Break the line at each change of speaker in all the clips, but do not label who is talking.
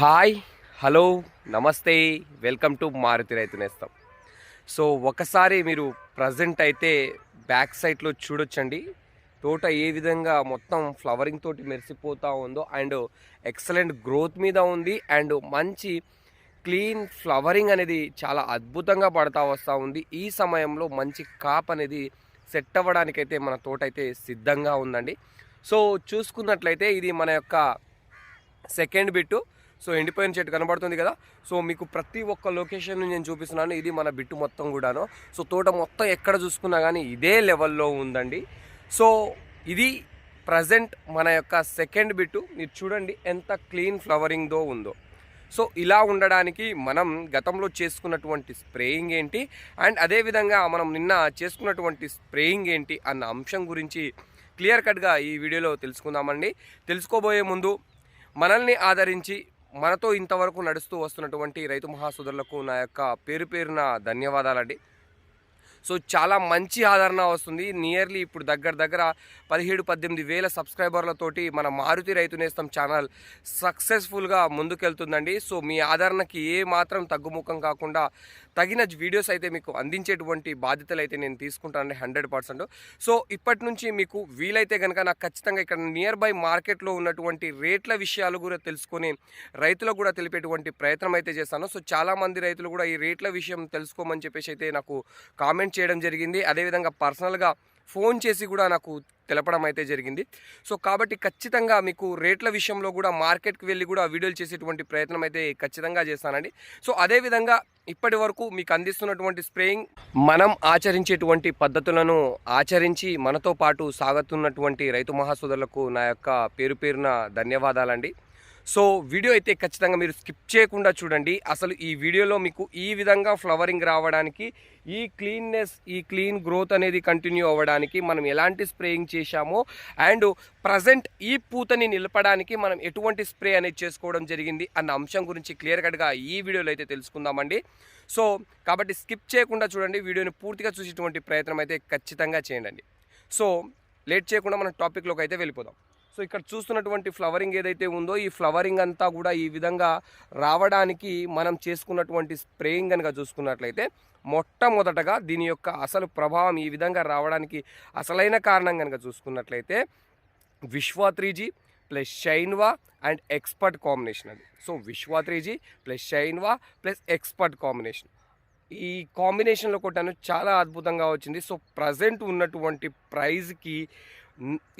Hi hello నమస్తే welcome to Maruthi Raithu Nestham. So ఒకసారి మీరు ప్రజెంట్ అయితే బ్యాక్ సైడ్లో చూడొచ్చండి. తోట ఏ విధంగా మొత్తం ఫ్లవరింగ్ తోటి మెరిసిపోతూ ఉందో అండ్ ఎక్సలెంట్ గ్రోత్ మీద ఉంది అండ్ మంచి క్లీన్ ఫ్లవరింగ్ అనేది చాలా అద్భుతంగా పడతా వస్తూ ఉంది. ఈ సమయంలో మంచి కాప్ అనేది సెట్ అవ్వడానికైతే మన తోట అయితే సిద్ధంగా ఉందండి. సో చూసుకున్నట్లయితే ఇది మన యొక్క సెకండ్ బిట్టు. సో ఎండిపోయిన చెట్టు కనబడుతుంది కదా. సో మీకు ప్రతి ఒక్క లొకేషన్ నేను చూపిస్తున్నాను. ఇది మన బిట్టు మొత్తం కూడాను. సో తోట మొత్తం ఎక్కడ చూసుకున్నా కానీ ఇదే లెవెల్లో ఉందండి. సో ఇది ప్రజెంట్ మన యొక్క సెకండ్ బిట్టు. మీరు చూడండి ఎంత క్లీన్ ఫ్లవరింగ్దో ఉందో. సో ఇలా ఉండడానికి మనం గతంలో చేసుకున్నటువంటి స్ప్రేయింగ్ ఏంటి? అండ్ అదేవిధంగా మనం నిన్న చేసుకున్నటువంటి స్ప్రేయింగ్ ఏంటి? అన్న అంశం గురించి క్లియర్ కట్గా ఈ వీడియోలో తెలుసుకుందామండి. తెలుసుకోబోయే ముందు మనల్ని ఆదరించి మనతో ఇంతవరకు నడుస్తూ వస్తున్నటువంటి రైతు మహాసుదరులకు నా యొక్క పేరు పేరున ధన్యవాదాలండి. సో చాలా మంచి ఆదరణ వస్తుంది. నియర్లీ ఇప్పుడు దగ్గర దగ్గర పదిహేడు పద్దెనిమిది వేల సబ్స్క్రైబర్లతోటి మన మారుతి రైతు నేస్తం ఛానల్ సక్సెస్ఫుల్గా ముందుకెళ్తుందండి. సో మీ ఆదరణకి ఏ మాత్రం తగ్గుముఖం కాకుండా తగిన వీడియోస్ అయితే మీకు అందించేటువంటి బాధ్యతలు అయితే నేను తీసుకుంటానండి హండ్రెడ్ పర్సెంట్. సో ఇప్పటి నుంచి మీకు వీలైతే కనుక నాకు ఖచ్చితంగా ఇక్కడ నియర్ బై మార్కెట్లో ఉన్నటువంటి రేట్ల విషయాలు కూడా తెలుసుకొని రైతులకు కూడా తెలిపేటువంటి ప్రయత్నం అయితే చేస్తాను. సో చాలామంది రైతులు కూడా ఈ రేట్ల విషయం తెలుసుకోమని చెప్పేసి అయితే నాకు కామెంట్ చేయడం జరిగింది. అదేవిధంగా పర్సనల్గా ఫోన్ చేసి కూడా నాకు తెలపడం అయితే జరిగింది. సో కాబట్టి ఖచ్చితంగా మీకు రేట్ల విషయంలో కూడా మార్కెట్కి వెళ్ళి కూడా వీడియోలు చేసేటువంటి ప్రయత్నం అయితే ఖచ్చితంగా చేస్తానండి. సో అదేవిధంగా ఇప్పటి వరకు మీకు అందిస్తున్నటువంటి స్ప్రేయింగ్ మనం ఆచరించేటువంటి పద్ధతులను ఆచరించి మనతో పాటు సాగుతున్నటువంటి రైతు మహాసోదరులకు నా యొక్క పేరు పేరున ధన్యవాదాలండి. సో వీడియో అయితే ఖచ్చితంగా మీరు స్కిప్ చేయకుండా చూడండి. అసలు ఈ వీడియోలో మీకు ఈ విధంగా ఫ్లవరింగ్ రావడానికి ఈ క్లీన్నెస్ ఈ క్లీన్ గ్రోత్ అనేది కంటిన్యూ అవ్వడానికి మనం ఎలాంటి స్ప్రేయింగ్ చేశామో అండ్ ప్రజెంట్ ఈ పూతని నిలపడానికి మనం ఎటువంటి స్ప్రే అనేది చేసుకోవడం జరిగింది అన్న అంశం గురించి క్లియర్ కట్గా ఈ వీడియోలో అయితే తెలుసుకుందామండి. సో కాబట్టి స్కిప్ చేయకుండా చూడండి. వీడియోని పూర్తిగా చూసేటువంటి ప్రయత్నం అయితే ఖచ్చితంగా చేయండి. సో లేట్ చేయకుండా మనం టాపిక్లోకి అయితే వెళ్ళిపోదాం. సో ఇక్కడ చూస్తున్నటువంటి ఫ్లవరింగ్ ఏదైతే ఉందో ఈ ఫ్లవరింగ్ అంతా కూడా ఈ విధంగా రావడానికి మనం చేసుకున్నటువంటి స్ప్రేయింగ్ కనుక చూసుకున్నట్లయితే మొట్టమొదటగా దీని యొక్క అసలు ప్రభావం ఈ విధంగా రావడానికి అసలైన కారణం కనుక చూసుకున్నట్లయితే Viswa three G plus Shinewa and expert combination అది. So Viswa three G plus Shinewa plus expert combination. ఈ కాంబినేషన్లో కొట్టాను చాలా అద్భుతంగా వచ్చింది. సో ప్రజెంట్ ఉన్నటువంటి ప్రైజ్కి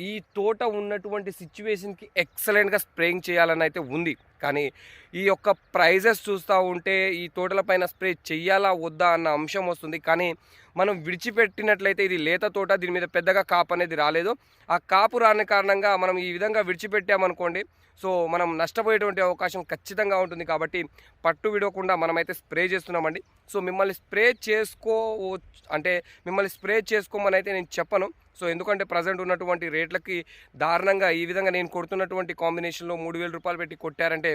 ఈ తోట ఉన్నటువంటి సిచ్యువేషన్కి ఎక్సలెంట్గా స్ప్రేయింగ్ చేయాలని అయితే ఉంది. కానీ ఈ యొక్క ప్రైజెస్ చూస్తూ ఉంటే ఈ తోటల పైన స్ప్రే చేయాలా వద్దా అన్న అంశం వస్తుంది. కానీ మనం విడిచిపెట్టినట్లయితే ఇది లేత తోట దీని మీద పెద్దగా కాపు అనేది రాలేదు. ఆ కాపు రాని కారణంగా మనం ఈ విధంగా విడిచిపెట్టామనుకోండి సో మనం నష్టపోయేటువంటి అవకాశం ఖచ్చితంగా ఉంటుంది కాబట్టి పట్టు విడవకుండా మనమైతే స్ప్రే చేస్తున్నామండి. సో మిమ్మల్ని స్ప్రే చేసుకో అంటే మిమ్మల్ని స్ప్రే చేసుకోమని అయితే నేను చెప్పను. సో ఎందుకంటే ప్రజెంట్ ఉన్నటువంటి రేట్లకి దారుణంగా ఈ విధంగా నేను కొడుతున్నటువంటి కాంబినేషన్లో మూడు రూపాయలు పెట్టి కొట్టారంటే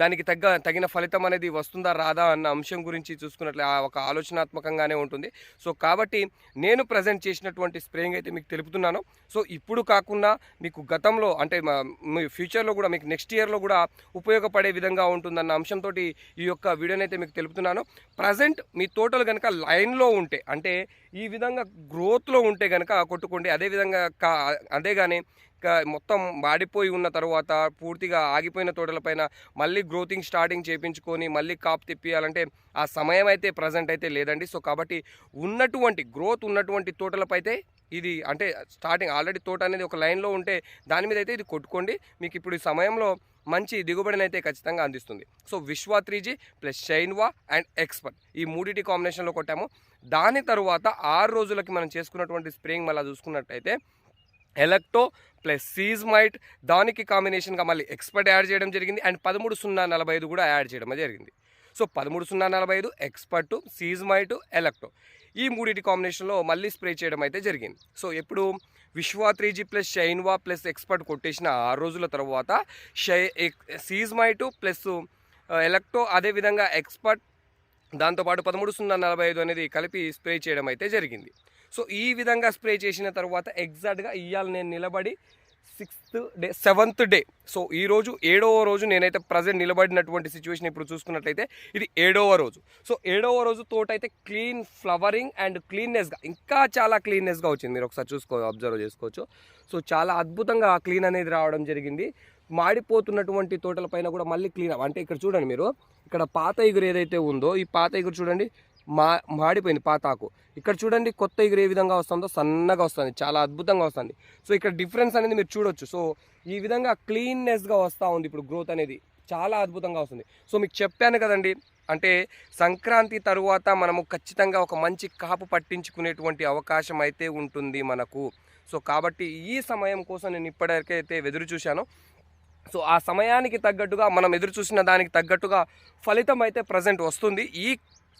దానికి తగ్గ తగిన ఫలితం అనేది వస్తుందా రాదా అన్న అంశం గురించి చూసుకున్నట్లే ఒక ఆలోచనాత్మకంగానే ఉంటుంది. సో కాబట్టి నేను ప్రజెంట్ చేసినటువంటి స్ప్రేయింగ్ అయితే మీకు తెలుపుతున్నాను. సో ఇప్పుడు కాకుండా మీకు గతంలో అంటే మీ ఫ్యూచర్లో కూడా మీకు నెక్స్ట్ ఇయర్లో కూడా ఉపయోగపడే విధంగా ఉంటుందన్న అంశంతో ఈ యొక్క వీడియోని అయితే మీకు తెలుపుతున్నాను. ప్రజెంట్ మీ తోటలు కనుక లైన్లో ఉంటే అంటే ఈ విధంగా గ్రోత్లో ఉంటే కనుక కొట్టుకోండి. అదేవిధంగా కా అదే కానీ మొత్తం వాడిపోయి ఉన్న తర్వాత పూర్తిగా ఆగిపోయిన తోటలపైన మళ్ళీ గ్రోతింగ్ స్టార్టింగ్ చేయించుకొని మళ్ళీ కాపు తెప్పియాలంటే ఆ సమయం అయితే ప్రజెంట్ అయితే లేదండి. సో కాబట్టి ఉన్నటువంటి గ్రోత్ ఉన్నటువంటి తోటలపైతే ఇది అంటే స్టార్టింగ్ ఆల్రెడీ తోట అనేది ఒక లైన్లో ఉంటే దాని మీద అయితే ఇది కొట్టుకోండి. మీకు ఇప్పుడు ఈ సమయంలో మంచి దిగుబడిని అయితే ఖచ్చితంగా అందిస్తుంది. So Viswa three G plus Shinewa and expert ఈ మూడిటి కాంబినేషన్లో కొట్టాము. దాని తరువాత ఆరు రోజులకి మనం చేసుకున్నటువంటి స్ప్రేయింగ్ మళ్ళీ చూసుకున్నట్టయితే ఎలక్టో ప్లస్ సీజ్మైట్. దానికి కాంబినేషన్గా మళ్ళీ ఎక్స్పర్ట్ యాడ్ చేయడం జరిగింది. అండ్ పదమూడు సున్నా నలభై ఐదు కూడా యాడ్ చేయడం జరిగింది. సో పదమూడు సున్నా నలభై ఐదు ఎక్స్పర్ట్ సీజ్మైటు ఎలక్టో. ఈ మూడింటి కాంబినేషన్లో మళ్ళీ స్ప్రే చేయడం అయితే జరిగింది. సో ఎప్పుడు Viswa three G plus Shinewa plus expert కొట్టేసిన ఆరు రోజుల తర్వాత షై సీజ్మైటు ప్లస్ ఎలక్టో అదేవిధంగా ఎక్స్పర్ట్ దాంతోపాటు పదమూడు సున్నా నలభై ఐదు అనేది కలిపి స్ప్రే చేయడం అయితే జరిగింది. సో ఈ విధంగా స్ప్రే చేసిన తర్వాత ఎగ్జాక్ట్గా ఇవాళ నేను నిలబడి sixth day seventh day. So ఈ రోజు ఏడవ రోజు నేనైతే ప్రజెంట్ నిలబడినటువంటి సిచ్యువేషన్ ఇప్పుడు చూసుకున్నట్లయితే ఇది ఏడవ రోజు. సో ఏడవ రోజు తోట అయితే క్లీన్ ఫ్లవరింగ్ అండ్ క్లీన్నెస్గా ఇంకా చాలా క్లీన్నెస్గా వచ్చింది. మీరు ఒకసారి చూసుకో అబ్జర్వ్ చేసుకోవచ్చు. సో చాలా అద్భుతంగా క్లీన్ అనేది రావడం జరిగింది. మాడిపోతున్నటువంటి తోటల పైన కూడా మళ్ళీ క్లీన్ అంటే ఇక్కడ చూడండి మీరు ఇక్కడ పాత ఇగురు ఏదైతే ఉందో ఈ పాత ఇగురు చూడండి మా మాడిపోయింది పాతాకు. ఇక్కడ చూడండి కొత్త ఎగురు ఏ విధంగా వస్తుందో సన్నగా వస్తుంది చాలా అద్భుతంగా వస్తుంది. సో ఇక్కడ డిఫరెన్స్ అనేది మీరు చూడొచ్చు. సో ఈ విధంగా క్లీన్నెస్గా వస్తూ ఉంది ఇప్పుడు గ్రోత్ అనేది. చాలా అద్భుతంగా వస్తుంది. సో మీకు చెప్పాను కదండి అంటే సంక్రాంతి తరువాత మనము ఖచ్చితంగా ఒక మంచి కాపు పట్టించుకునేటువంటి అవకాశం అయితే ఉంటుంది మనకు. సో కాబట్టి ఈ సమయం కోసం నేను ఇప్పటికైతే ఎదురు చూశాను. సో ఆ సమయానికి తగ్గట్టుగా మనం ఎదురు చూసిన దానికి తగ్గట్టుగా ఫలితం అయితే ప్రజెంట్ వస్తుంది. ఈ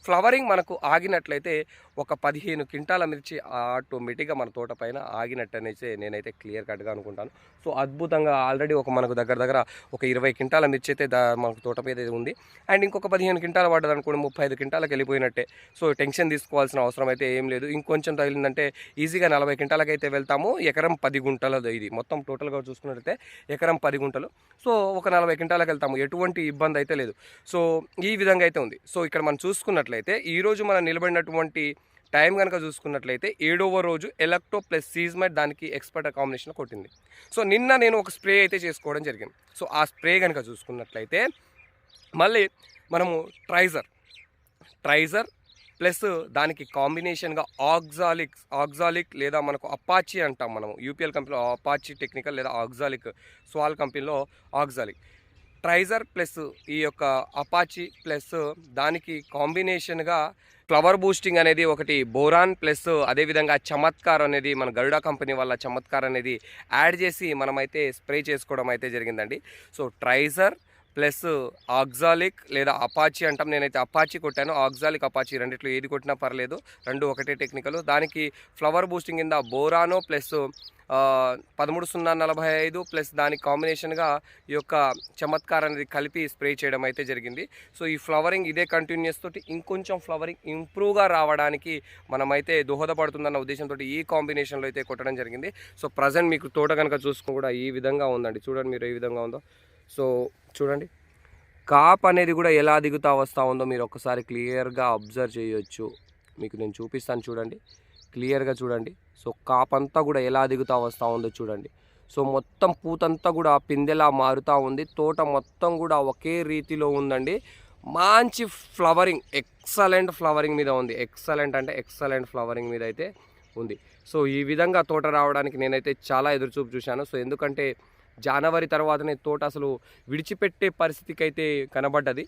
ఫ్లవరింగ్ మనకు ఆగినట్లయితే ఒక పదిహేను క్వింటాల మిర్చి ఆటోమేటిక్గా మన తోట పైన ఆగినట్టు అనేసి నేనైతే క్లియర్ కట్గా అనుకుంటాను. సో అద్భుతంగా ఆల్రెడీ ఒక మనకు దగ్గర దగ్గర ఒక ఇరవై క్వింటాల మిర్చి అయితే మనకు తోట మీద ఉంది. అండ్ ఇంకొక పదిహేను క్వింటాల పడ్డది అనుకోండి ముప్పై ఐదు క్వింటాలకు వెళ్ళిపోయినట్టే. సో టెన్షన్ తీసుకోవాల్సిన అవసరం అయితే ఏం లేదు. ఇంకొంచెం తగిలిందంటే ఈజీగా నలభై క్వింటాలకైతే అయితే వెళ్తాము. ఎకరం పది గుంటలది ఇది. మొత్తం టోటల్గా చూసుకున్నట్లయితే ఎకరం పది గుంటలు. సో ఒక నలభై క్వింటాలకు వెళ్తాము. ఎటువంటి ఇబ్బంది అయితే లేదు. సో ఈ విధంగా అయితే ఉంది. సో ఇక్కడ మనం చూసుకున్నట్లయితే ఈరోజు మనం నిలబడినటువంటి టైం కనుక చూసుకున్నట్లయితే ఏడవ రోజు ఎలక్ట్రో ప్లస్ సీజ్మైట్ దానికి ఎక్స్పర్ట్ కాంబినేషన్ కొట్టింది. సో నిన్న నేను ఒక స్ప్రే అయితే చేసుకోవడం జరిగింది. సో ఆ స్ప్రే కనుక చూసుకున్నట్లయితే మళ్ళీ మనము ట్రైజర్ ట్రైజర్ ప్లస్ దానికి కాంబినేషన్గా ఆక్జాలిక్ ఆక్జాలిక్ లేదా మనకు అపాచీ అంటాం మనము. యూపీఎల్ కంపెనీలో అపాచీ టెక్నికల్ లేదా ఆక్జాలిక్ స్వాల్ కంపెనీలో ఆక్జాలిక్ ట్రైజర్ ప్లస్ ఈ యొక్క అపాచీ ప్లస్ దానికి కాంబినేషన్గా ఫ్లవర్ బూస్టింగ్ అనేది ఒకటి బోరాన్ ప్లస్ అదేవిధంగా చమత్కార్ అనేది మన గరుడా కంపెనీ వల్ల చమత్కార్ అనేది యాడ్ చేసి మనమైతే స్ప్రే చేసుకోవడం అయితే జరిగిందండి. సో ట్రైజర్ ప్లస్ ఆక్జాలిక్ లేదా అపాచీ అంటాం. నేనైతే అపాచీ కొట్టాను. ఆక్జాలిక్ అపాచీ రెండిట్లో ఏది కొట్టినా పర్లేదు. రెండు ఒకటే టెక్నికల్. దానికి ఫ్లవర్ బూస్టింగ్ కింద బోరానో ప్లస్ పదమూడు సున్నా నలభై ఐదు ప్లస్ దానికి కాంబినేషన్గా ఈ యొక్క చమత్కార్ అనేది కలిపి స్ప్రే చేయడం అయితే జరిగింది. సో ఈ ఫ్లవరింగ్ ఇదే కంటిన్యూస్ తోటి ఇంకొంచెం ఫ్లవరింగ్ ఇంప్రూవ్గా రావడానికి మనమైతే దోహదపడుతుందన్న ఉద్దేశంతో ఈ కాంబినేషన్లో అయితే కొట్టడం జరిగింది. సో ప్రజెంట్ మీకు తోట కనుక చూసుకుని కూడా ఈ విధంగా ఉందండి. చూడండి మీరు ఏ విధంగా ఉందో. సో చూడండి. కాప్ అనేది కూడా ఎలా దిగుతా వస్తూ ఉందో మీరు ఒకసారి క్లియర్గా అబ్జర్వ్ చేయొచ్చు. మీకు నేను చూపిస్తాను చూడండి. క్లియర్గా చూడండి. సో కాపంతా కూడా ఎలా దిగుతా వస్తూ ఉందో చూడండి. సో మొత్తం పూతంతా కూడా పిందెలా మారుతూ ఉంది. తోట మొత్తం కూడా ఒకే రీతిలో ఉందండి. మంచి ఫ్లవరింగ్ ఎక్సలెంట్ ఫ్లవరింగ్ మీద ఉంది. ఎక్సలెంట్ అంటే ఎక్సలెంట్ ఫ్లవరింగ్ మీద అయితే ఉంది. సో ఈ విధంగా తోట రావడానికి నేనైతే చాలా ఎదురుచూపు చూశాను. సో ఎందుకంటే జనవరి తర్వాతనే తోట అసలు విడిచిపెట్టే పరిస్థితికి అయితే కనబడ్డది.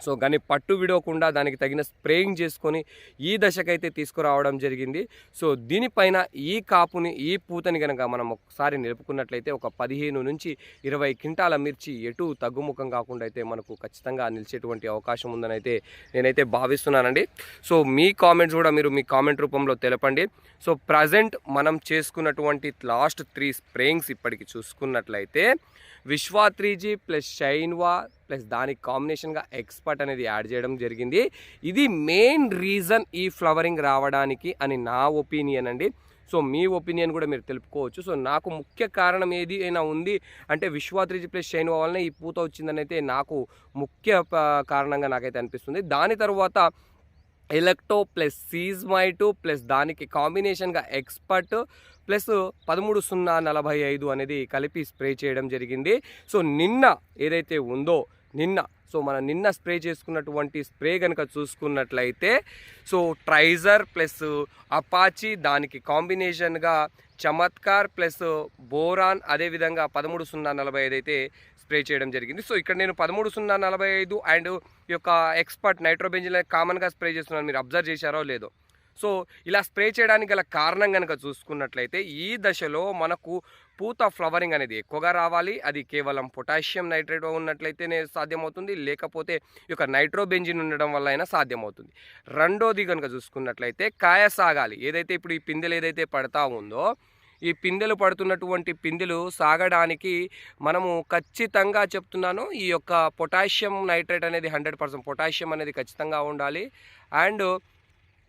సో కానీ పట్టు విడవకుండా దానికి తగిన స్ప్రేయింగ్ చేసుకొని ఈ దశకైతే తీసుకురావడం జరిగింది. సో దీనిపైన ఈ కాపుని ఈ పూతని కనుక మనం ఒకసారి నిలుపుకున్నట్లయితే ఒక పదిహేను నుంచి ఇరవై క్వింటాల మిర్చి ఎటు తగ్గుముఖం కాకుండా అయితే మనకు ఖచ్చితంగా నిలిచేటువంటి అవకాశం ఉందని అయితే నేనైతే భావిస్తున్నానండి. సో మీ కామెంట్స్ కూడా మీరు మీ కామెంట్ రూపంలో తెలపండి. సో ప్రజెంట్ మనం చేసుకున్నటువంటి లాస్ట్ త్రీ స్ప్రేయింగ్స్ ఇప్పటికి చూసుకున్నట్లయితే విశ్వా త్రీజీ ప్లస్ షైన్వా ప్లస్ దానికి కాంబినేషన్గా ఎక్స్పర్ట్ అనేది యాడ్ చేయడం జరిగింది. ఇది మెయిన్ రీజన్ ఈ ఫ్లవరింగ్ రావడానికి అని నా ఒపీనియన్ అండి. సో మీ ఒపీనియన్ కూడా మీరు తెలుపుకోవచ్చు. సో నాకు ముఖ్య కారణం ఏది అయినా ఉంది అంటే విశ్వా ప్లస్ షైన్ వల్లనే ఈ పూత వచ్చిందని అయితే నాకు ముఖ్య ప- కారణంగా నాకైతే అనిపిస్తుంది. దాని తర్వాత ఎలక్టో ప్లస్ సీజ్మైటు ప్లస్ దానికి కాంబినేషన్గా ఎక్స్పర్ట్ ప్లస్ పదమూడు సున్నా నలభై ఐదు అనేది కలిపి స్ప్రే చేయడం జరిగింది. సో నిన్న ఏదైతే ఉందో నిన్న సో మనం నిన్న స్ప్రే చేసుకున్నటువంటి స్ప్రే కనుక చూసుకున్నట్లయితే సో ట్రైజర్ ప్లస్ అపాచీ దానికి కాంబినేషన్గా చమత్కార్ ప్లస్ బోరాన్ అదేవిధంగా పదమూడు సున్నా నలభై ఐదు అయితే స్ప్రే చేయడం జరిగింది. సో ఇక్కడ నేను పదమూడు సున్నా నలభై ఐదు అండ్ ఈ యొక్క ఎక్స్పర్ట్ నైట్రోబెంజిన్ కామన్గా స్ప్రే చేస్తున్నాను మీరు అబ్జర్వ్ చేశారో లేదో. సో ఇలా స్ప్రే చేయడానికి గల కారణం కనుక చూసుకున్నట్లయితే ఈ దశలో మనకు పూత ఫ్లవరింగ్ అనేది ఎక్కువగా రావాలి. అది కేవలం పొటాషియం నైట్రేట్ ఉన్నట్లయితేనే సాధ్యమవుతుంది. లేకపోతే ఈ యొక్క నైట్రోబెంజిన్ ఉండడం వల్ల అయినా సాధ్యమవుతుంది. రెండోది కనుక చూసుకున్నట్లయితే కాయ సాగాలి. ఏదైతే ఇప్పుడు ఈ పిందెలు ఏదైతే పడతా ఉందో ఈ పిందెలు పడుతున్నటువంటి పిందెలు సాగడానికి మనము ఖచ్చితంగా చెప్తున్నాను ఈ యొక్క పొటాషియం నైట్రేట్ అనేది హండ్రెడ్ పర్సెంట్ పొటాషియం అనేది ఖచ్చితంగా ఉండాలి. అండ్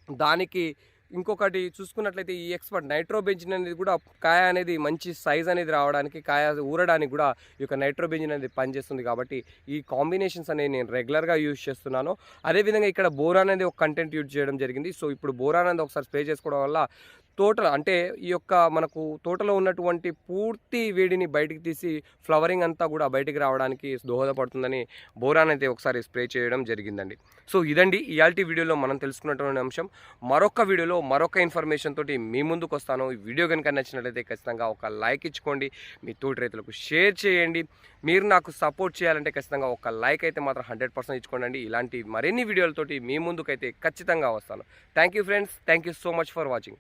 దానికి ఇంకొకటి చూసుకున్నట్లయితే ఈ ఎక్స్పర్ట్ నైట్రోబెంజిన్ అనేది కూడా కాయ అనేది మంచి సైజ్ అనేది రావడానికి కాయ ఊరడానికి కూడా ఈ యొక్క నైట్రోబెంజిన్ అనేది పనిచేస్తుంది కాబట్టి ఈ కాంబినేషన్స్ అనేవి నేను రెగ్యులర్గా యూజ్ చేస్తున్నాను. అదేవిధంగా ఇక్కడ బోరా అనేది ఒక కంటెంట్ యూజ్ చేయడం జరిగింది. సో ఇప్పుడు బోరాన్ అనేది ఒకసారి స్ప్రే చేసుకోవడం వల్ల తోట అంటే ఈ యొక్క మనకు తోటలో ఉన్నటువంటి పూర్తి వేడిని బయటికి తీసి ఫ్లవరింగ్ అంతా కూడా బయటికి రావడానికి దోహదపడుతుందని బోరాన్ అయితే ఒకసారి స్ప్రే చేయడం జరిగిందండి. సో ఇదండి ఇయాల్టి వీడియోలో మనం తెలుసుకున్నటువంటి అంశం. మరొక వీడియోలో మరొక ఇన్ఫర్మేషన్ తోటి మీ ముందుకు వస్తాను. ఈ వీడియో కనుక నచ్చినట్లయితే ఖచ్చితంగా ఒక లైక్ ఇచ్చుకోండి. మీ తోటి రైతులకు షేర్ చేయండి. మీరు నాకు సపోర్ట్ చేయాలంటే ఖచ్చితంగా ఒక లైక్ అయితే మాత్రం హండ్రెడ్ పర్సెంట్ ఇచ్చుకోండి ఇలాంటి మరిన్ని వీడియోలతోటి మీ ముందుకైతే ఖచ్చితంగా వస్తాను. Thank you friends. Thank you so much for watching.